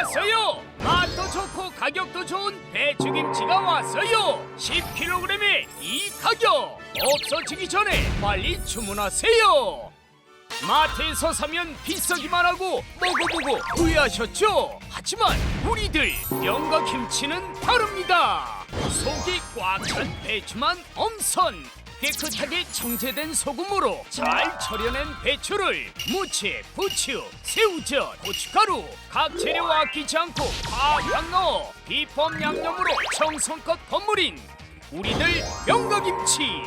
왔어요. 맛도 좋고 가격도 좋은 배추김치가 왔어요. 10kg에 이 가격. 없어지기 전에 빨리 주문하세요. 마트에서 사면 비싸기만 하고 먹어보고 후회하셨죠? 하지만 우리들 명가 김치는 다릅니다. 속이 꽉 찬 배추만 엄선 깨끗하게 정제된 소금으로 잘 절여낸 배추를 무채, 부추, 새우젓, 고춧가루 각 재료와 아끼지 않고 팍팍 넣어 비법 양념으로 정성껏 버무린 우리들 명가김치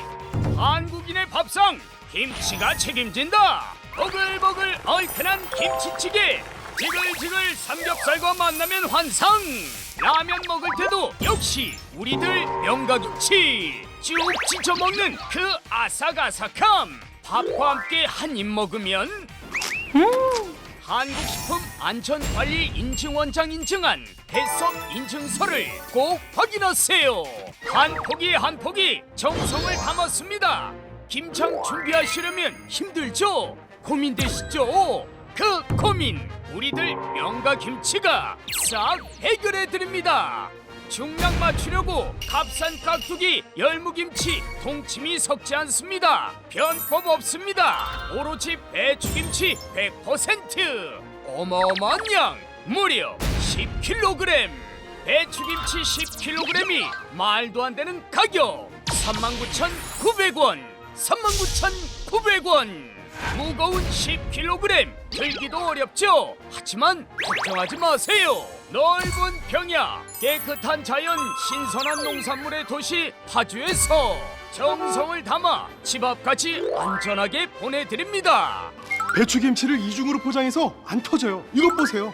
한국인의 밥상 김치가 책임진다 보글보글 얼큰한 김치찌개 지글지글 삼겹살과 만나면 환상 라면 먹을 때도 역시 우리들 명가김치 쭉 지쳐 먹는 그 아삭아삭함 밥과 함께 한 입 먹으면 한국식품 안전관리 인증원장 인증한 해썹 인증서를 꼭 확인하세요. 한 포기 한 포기 정성을 담았습니다. 김장 준비하시려면 힘들죠? 고민되시죠? 그 고민 우리들 명가 김치가 싹 해결해 드립니다. 중량 맞추려고 값싼 깍두기, 열무김치, 동치미 섞지 않습니다. 변법 없습니다. 오로지 배추김치 100% 어마어마한 양 무려 10kg 배추김치 10kg이 말도 안 되는 가격 39,900원 39,900원 무거운 10kg 들기도 어렵죠 하지만 걱정하지 마세요 넓은 평야 깨끗한 자연 신선한 농산물의 도시 파주에서 정성을 담아 집 앞까지 안전하게 보내드립니다 배추김치를 이중으로 포장해서 안 터져요. 이것 보세요.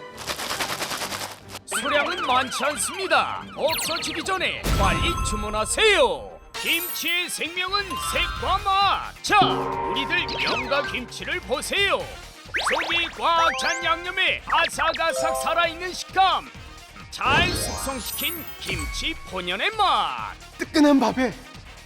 수량은 많지 않습니다. 없어지기 전에 빨리 주문하세요. 김치의 생명은 색과 맛. 자, 우리들 명가 김치를 보세요. 속이 꽉 찬 양념에 아삭아삭 살아있는 식감. 잘 숙성시킨 김치 본연의 맛. 뜨끈한 밥에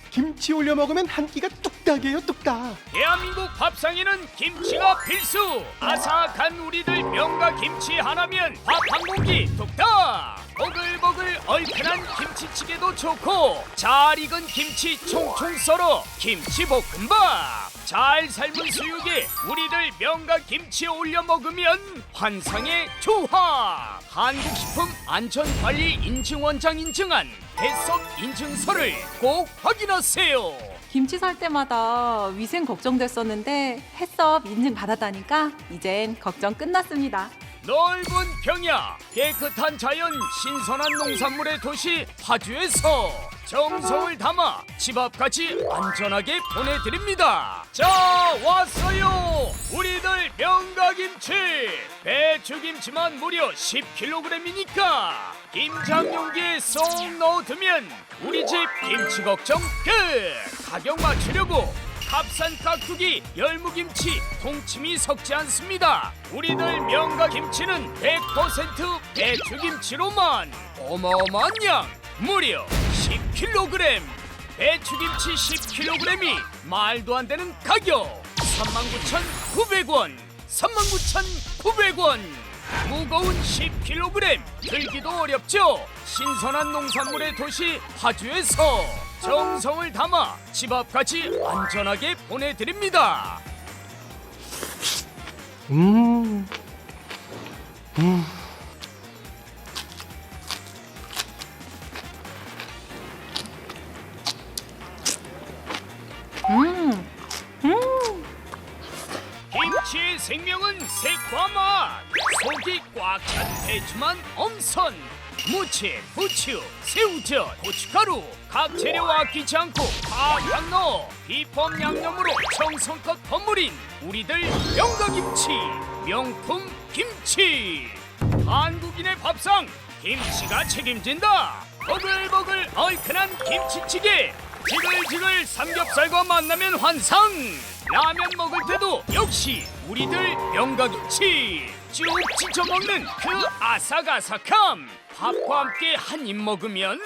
김치 올려 먹으면 한 끼가 뚝 딱이에요, 뚝딱. 대한민국 밥상에는 김치가 필수. 아삭한 우리들 명가 김치 하나면 밥 한 공기 뚝딱. 보글보글 얼큰한 김치찌개도 좋고 잘 익은 김치 총총 썰어 김치볶음밥. 잘 삶은 수육에 우리들 명가 김치 올려 먹으면 환상의 조합. 한국식품 안전관리 인증원장 인증한 해썹 인증서를 꼭 확인하세요. 김치 살 때마다 위생 걱정됐었는데 해썹 인증 받았다니까 이젠 걱정 끝났습니다. 넓은 평야, 깨끗한 자연, 신선한 농산물의 도시 파주에서 정성을 담아 집 앞까지 안전하게 보내드립니다. 자 왔어요, 우리들 명가김치. 배추김치만 무려 10kg이니까 김장 용기에 쏙 넣어두면 우리 집 김치 걱정 끝. 가격 맞추려고 값싼 깍두기, 열무김치, 동치미 섞지 않습니다. 우리들 명가 김치는 100% 배추김치로만 어마어마한 양 무려 10kg. 배추김치 10kg이 말도 안 되는 가격 39,900원. 39,900원. 무거운 10kg 들기도 어렵죠. 신선한 농산물의 도시 파주에서 정성을 담아 집 앞까지 안전하게 보내드립니다. 음. 김치의 생명은 맛 속이 꽉 찬 배추만 엄선. 무채, 부추, 새우젓, 고춧가루 각 재료와 아끼지 않고 팍팍 넣어 비법 양념으로 정성껏 버무린 우리들 명가김치 명품 김치. 한국인의 밥상 김치가 책임진다. 보글보글 얼큰한 김치찌개. 지글지글 삼겹살과 만나면 환상. 라면 먹을 때도 역시 우리들 명가김치 쭉 지쳐 먹는 그 아삭아삭함 밥과 함께 한 입 먹으면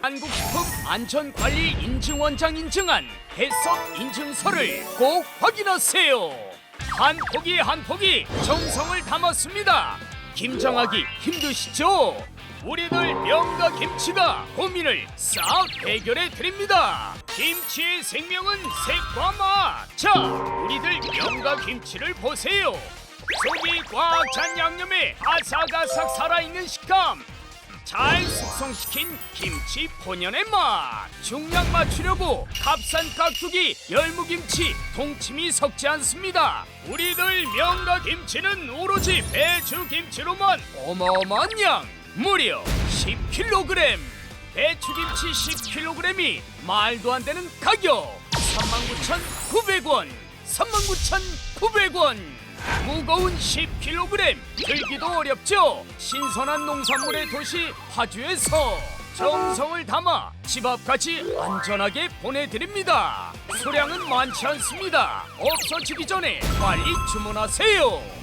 한국식품 안전관리 인증원장 인증한 해썹 인증서를 꼭 확인하세요 한 포기 한 포기 정성을 담았습니다 김장하기 힘드시죠? 우리들 명가 김치가 고민을 싹 해결해 드립니다. 김치의 생명은 색과 맛. 자, 우리들 명가 김치를 보세요. 속이 꽉 찬 양념에 아삭아삭 살아있는 식감. 잘 숙성시킨 김치 본연의 맛. 중량 맞추려고 값싼 깍두기 열무김치 동치미 섞지 않습니다. 우리들 명가 김치는 오로지 배추김치로만 어마어마한 양. 무려 10kg 배추김치 10kg이 말도 안 되는 가격. 39,900원. 39,900원 무거운 10kg 들기도 어렵죠. 신선한 농산물의 도시 파주에서 정성을 담아 집 앞까지 안전하게 보내드립니다. 수량은 많지 않습니다. 없어지기 전에 빨리 주문하세요